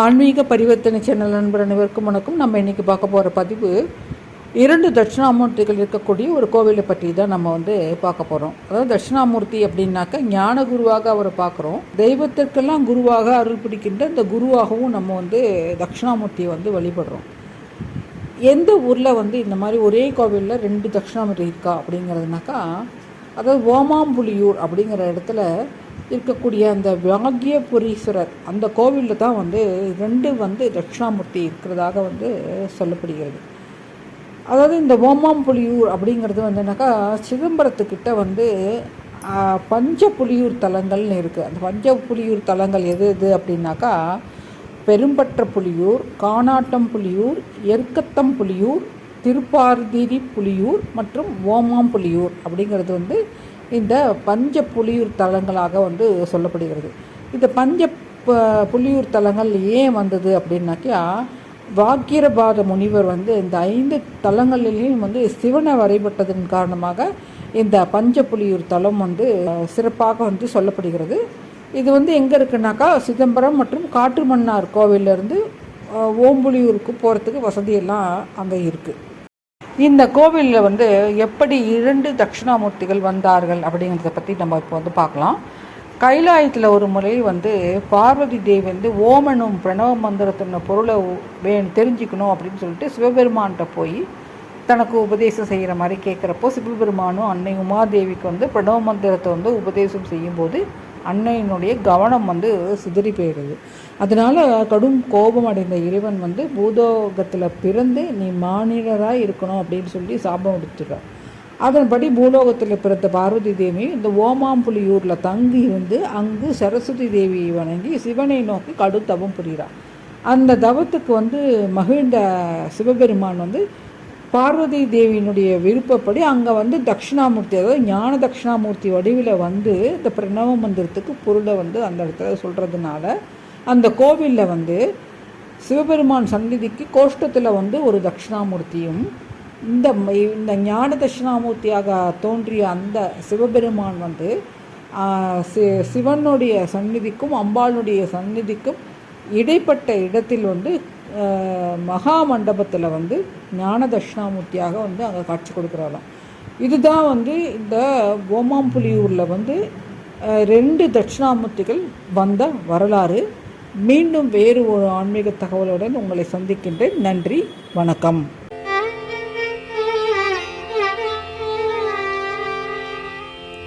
ஆன்மீக பரிவர்த்தனை சேனல் நண்பர் அனைவருக்கும் வணக்கம். நம்ம இன்றைக்கி பார்க்க போகிற பதிவு இரண்டு தட்சிணாமூர்த்திகள் இருக்கக்கூடிய ஒரு கோவிலை பற்றி தான் நம்ம வந்து பார்க்க போகிறோம் அதாவது தட்சிணாமூர்த்தி அப்படின்னாக்க ஞான குருவாக அவரை பார்க்குறோம். தெய்வத்திற்கெல்லாம் குருவாக அருள் பிடிக்கின்ற இந்த குருவாகவும் நம்ம வந்து தட்சிணாமூர்த்தியை வந்து வழிபடுறோம். எந்த ஊரில் வந்து இந்த மாதிரி ஒரே கோவிலில் ரெண்டு தட்சிணாமூர்த்தி இருக்கா அப்படிங்கிறதுனாக்கா அதாவது ஓமாம்புலியூர் அப்படிங்கிற இடத்துல இருக்கக்கூடிய அந்த வியாகியபுரீஸ்வரர் அந்த கோவிலில் தான் வந்து ரெண்டு வந்து தட்சிணாமூர்த்தி இருக்கிறதாக வந்து சொல்லப்படுகிறது. அதாவது இந்த ஓமாம்புலியூர் அப்படிங்கிறது வந்துனாக்கா சிதம்பரத்துக்கிட்ட வந்து பஞ்ச புலியூர் தலங்கள்னு இருக்குது அந்த பஞ்ச புலியூர் தலங்கள் எது எது அப்படின்னாக்கா பெரும்பற்ற புலியூர் காணாட்டம் புலியூர் எருக்கத்தம் புலியூர் திருப்பார்திரி புலியூர் மற்றும் ஓமாம் புலியூர் அப்படிங்கிறது வந்து இந்த பஞ்ச புலியூர் தலங்களாக வந்து சொல்லப்படுகிறது. இந்த பஞ்ச புலியூர் தலங்கள் ஏன் வந்தது அப்படின்னாக்கா வாக்கிரபாத முனிவர் வந்து இந்த ஐந்து தலங்களிலையும் வந்து சிவனை வரைபட்டதன் காரணமாக இந்த பஞ்ச புலியூர் தலம் வந்து சிறப்பாக வந்து சொல்லப்படுகிறது. இது வந்து எங்கே இருக்குன்னாக்கா சிதம்பரம் மற்றும் காற்றுமன்னார் கோவிலிருந்து ஓம்புலியூருக்கு போகிறதுக்கு வசதியெல்லாம் அங்கே இருக்குது இந்த கோவிலில் வந்து எப்படி இரண்டு தட்சிணாமூர்த்திகள் வந்தார்கள் அப்படிங்கிறத பற்றி நம்ம இப்போ வந்து பார்க்கலாம். கைலாயத்தில் ஒரு முறை வந்து பார்வதி தேவி வந்து ஓமனும் பிரணவ மந்திரத்தின பொருளை வே தெரிஞ்சுக்கணும் அப்படின்னு சொல்லிட்டு சிவபெருமான்கிட்ட போய் தனக்கு உபதேசம் செய்கிற மாதிரி கேட்குறப்போ சிவபெருமானும் அன்னை உமாதேவிக்கு வந்து பிரணவ மந்திரத்தை வந்து உபதேசம் செய்யும்போது அன்னையினுடைய கவனம் வந்து சிதறி போயிடுது. அதனால கடும் கோபம் அடைந்த இறைவன் வந்து பூதோகத்தில் பிறந்து நீ மாநிலராக இருக்கணும் அப்படின்னு சொல்லி சாபம் எடுத்துட்டார் அதன்படி பூலோகத்தில் பிறந்த பார்வதி தேவி இந்த ஓமாம்புலியூரில் தங்கி இருந்து அங்கு சரஸ்வதி தேவியை வணங்கி சிவனை நோக்கி கடும் தவம் புரிகிறார். அந்த தவத்துக்கு வந்து மகிழ்ந்த சிவபெருமான் வந்து பார்வதி தேவியினுடைய விருப்பப்படி அங்கே வந்து தட்சிணாமூர்த்தி அதாவது ஞான தட்சிணாமூர்த்தி வடிவில் வந்து இந்த பிரணவ மந்திரத்துக்கு பொருளை வந்து அந்த இடத்துல சொல்கிறதுனால அந்த கோவிலில் வந்து சிவபெருமான் சந்நிதிக்கு கோஷ்டத்தில் வந்து ஒரு தட்சிணாமூர்த்தியும் இந்த இந்த ஞான தட்சிணாமூர்த்தியாக தோன்றிய அந்த சிவபெருமான் வந்து சி- சிவனுடைய சந்நிதிக்கும் அம்பாளுடைய சந்நிதிக்கும் இடைப்பட்ட இடத்தில் வந்து மகா மண்டபத்தில் வந்து ஞான தட்சிணாமூர்த்தியாக வந்து அங்கே காட்சி கொடுக்குறாராம் இதுதான் வந்து இந்த ஓமாம்புலியூரில் வந்து ரெண்டு தட்சிணாமூர்த்திகள் வந்த வரலாறு. மீண்டும் வேறு ஒரு ஆன்மீக தகவலுடன் உங்களை சந்திக்கின்றேன். நன்றி வணக்கம்.